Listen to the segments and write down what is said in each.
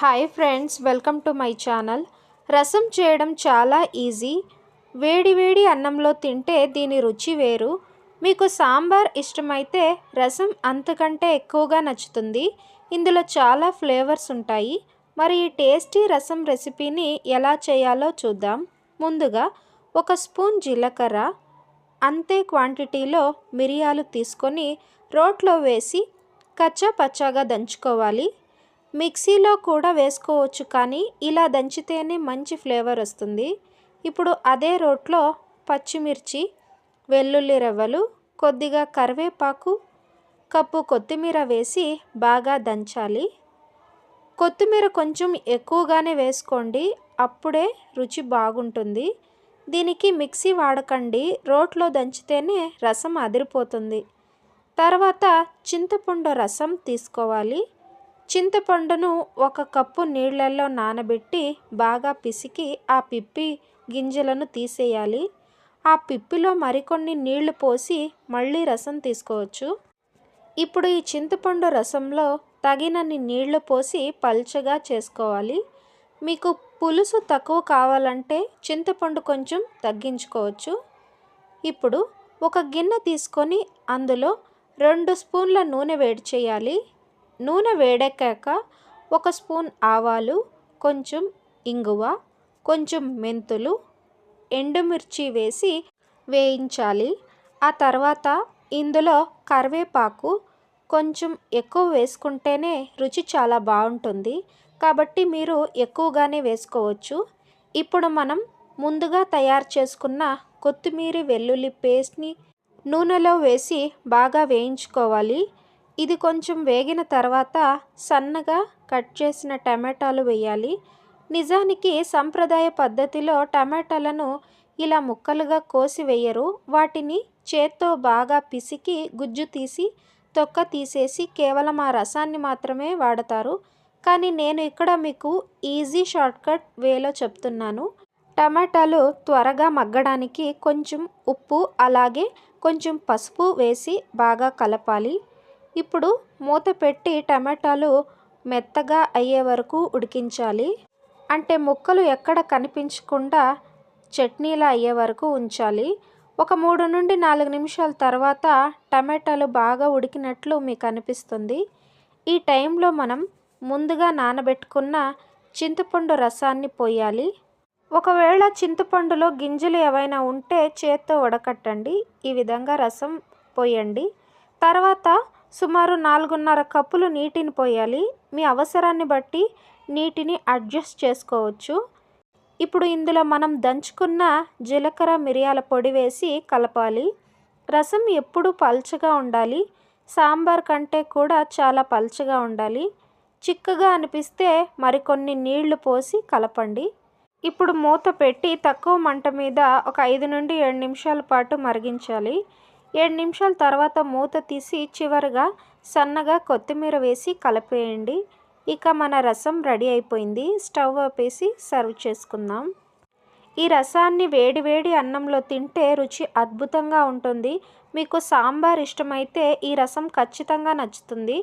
Hi friends welcome to my channel. రసం చేయడం చాలా ఈజీ. వేడి వేడి అన్నంలో తింటే దీని రుచి వేరు. మీకు సాంబార్ ఇష్టమైతే రసం అంతకంటే ఎక్కువగా నచ్చుతుంది. ఇందులో చాలా ఫ్లేవర్స్ ఉంటాయి. మరి ఈ టేస్టీ రసం రెసిపీని ఎలా చేయాలో చూద్దాం. ముందుగా ఒక స్పూన్ జీలకర్ర అంతే క్వాంటిటీలో మిరియాలు తీసుకొని రోట్లో వేసి కచ్చా పచ్చాగా దంచుకోవాలి. మిక్సీలో కూడా వేసుకోవచ్చు కానీ ఇలా దంచితేనే మంచి ఫ్లేవర్ వస్తుంది. ఇప్పుడు అదే రోట్లో పచ్చిమిర్చి వెల్లుల్లి రవ్వలు కొద్దిగా కరివేపాకు కప్పు కొత్తిమీర వేసి బాగా దంచాలి. కొత్తిమీర కొంచెం ఎక్కువగానే వేసుకోండి అప్పుడే రుచి బాగుంటుంది. దీనికి మిక్సీ వాడకండి రోట్లో దంచితేనే రసం అదిరిపోతుంది. తర్వాత చింతపండు రసం తీసుకోవాలి. చింతపండును ఒక కప్పు నీళ్ళలో నానబెట్టి బాగా పిసికి ఆ పిప్పి గింజలను తీసేయాలి. ఆ పిప్పిలో మరికొన్ని నీళ్ళు పోసి మళ్ళీ రసం తీసుకోవచ్చు. ఇప్పుడు ఈ చింతపండు రసంలో తగినన్ని నీళ్ళు పోసి పల్చగా చేసుకోవాలి. మీకు పులుసు తక్కువ కావాలంటే చింతపండు కొంచెం తగ్గించుకోవచ్చు. ఇప్పుడు ఒక గిన్నె తీసుకొని అందులో రెండు స్పూన్ల నూనె వేడి చేయాలి. నూనె వేడెక్కాక ఒక స్పూన్ ఆవాలు కొంచెం ఇంగువ కొంచెం మెంతులు ఎండుమిర్చి వేసి వేయించాలి. ఆ తర్వాత ఇందులో కరివేపాకు కొంచెం ఎక్కువ వేసుకుంటేనే రుచి చాలా బాగుంటుంది. కాబట్టి మీరు ఎక్కువగానే వేసుకోవచ్చు. ఇప్పుడు మనం ముందుగా తయారు చేసుకున్న కొత్తిమీర వెల్లుల్లి పేస్ట్ని నూనెలో వేసి బాగా వేయించుకోవాలి. ఇది కొంచెం వేగిన తర్వాత సన్నగా కట్ చేసిన టమాటాలు వేయాలి. నిజానికి సంప్రదాయ పద్ధతిలో టమాటాలను ఇలా ముక్కలుగా కోసి వేయరు. వాటిని చేత్తో బాగా పిసికి గుజ్జు తీసి తొక్క తీసేసి కేవలం ఆ రసాన్ని మాత్రమే వాడతారు. కానీ నేను ఇక్కడ మీకు ఈజీ షార్ట్కట్ వేలో చెప్తున్నాను. టమాటాలు త్వరగా మగ్గడానికి కొంచెం ఉప్పు అలాగే కొంచెం పసుపు వేసి బాగా కలపాలి. ఇప్పుడు మూత పెట్టి టమాటాలు మెత్తగా అయ్యే వరకు ఉడికించాలి. అంటే ముక్కలు ఎక్కడ కనిపించకుండా చట్నీలా అయ్యే వరకు ఉంచాలి. ఒక మూడు నుండి నాలుగు నిమిషాల తర్వాత టమాటాలు బాగా ఉడికినట్లు మీకు అనిపిస్తుంది. ఈ టైంలో మనం ముందుగా నానబెట్టుకున్న చింతపండు రసాన్ని పోయాలి. ఒకవేళ చింతపండులో గింజలు ఏవైనా ఉంటే చేత్తో వడకట్టండి. ఈ విధంగా రసం పోయండి. తర్వాత సుమారు నాలుగున్నర కప్పులు నీటిని పోయాలి. మీ అవసరాన్ని బట్టి నీటిని అడ్జస్ట్ చేసుకోవచ్చు. ఇప్పుడు ఇందులో మనం దంచుకున్న జీలకర్ర మిరియాల పొడి వేసి కలపాలి. రసం ఎప్పుడు పల్చగా ఉండాలి. సాంబార్ కంటే కూడా చాలా పల్చగా ఉండాలి. చిక్కగా అనిపిస్తే మరికొన్ని నీళ్ళు పోసి కలపండి. ఇప్పుడు మూత పెట్టి తక్కువ మంట మీద ఒక ఐదు నుండి ఏడు నిమిషాల పాటు మరిగించాలి. ఏడు నిమిషాల తర్వాత మూత తీసి చివరిగా సన్నగా కొత్తిమీర వేసి కలిపేయండి. ఇక మన రసం రెడీ అయిపోయింది. స్టవ్ ఆపేసి సర్వ్ చేసుకుందాం. ఈ రసాన్ని వేడి వేడి అన్నంలో తింటే రుచి అద్భుతంగా ఉంటుంది. మీకు సాంబార్ ఇష్టమైతే ఈ రసం ఖచ్చితంగా నచ్చుతుంది.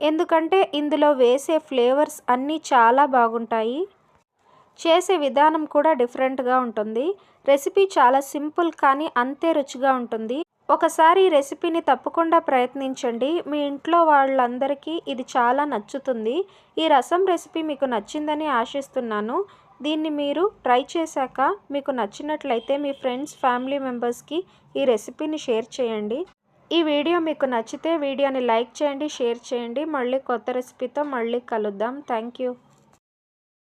ఎందుకంటే ఇందులో వేసే ఫ్లేవర్స్ అన్నీ చాలా బాగుంటాయి. చేసే విధానం కూడా డిఫరెంట్గా ఉంటుంది. రెసిపీ చాలా సింపుల్ కానీ అంతే రుచిగా ఉంటుంది. ఒకసారి ఈ రెసిపీని తప్పకుండా ప్రయత్నించండి. మీ ఇంట్లో వాళ్ళందరికీ ఇది చాలా నచ్చుతుంది. ఈ రసం రెసిపీ మీకు నచ్చిందని ఆశిస్తున్నాను. దీన్ని మీరు ట్రై చేశాక మీకు నచ్చినట్లయితే మీ ఫ్రెండ్స్ ఫ్యామిలీ మెంబర్స్కి ఈ రెసిపీని షేర్ చేయండి. ఈ వీడియో మీకు నచ్చితే వీడియోని లైక్ చేయండి షేర్ చేయండి. మళ్ళీ కొత్త రెసిపీతో మళ్ళీ కలుద్దాం. Thank you.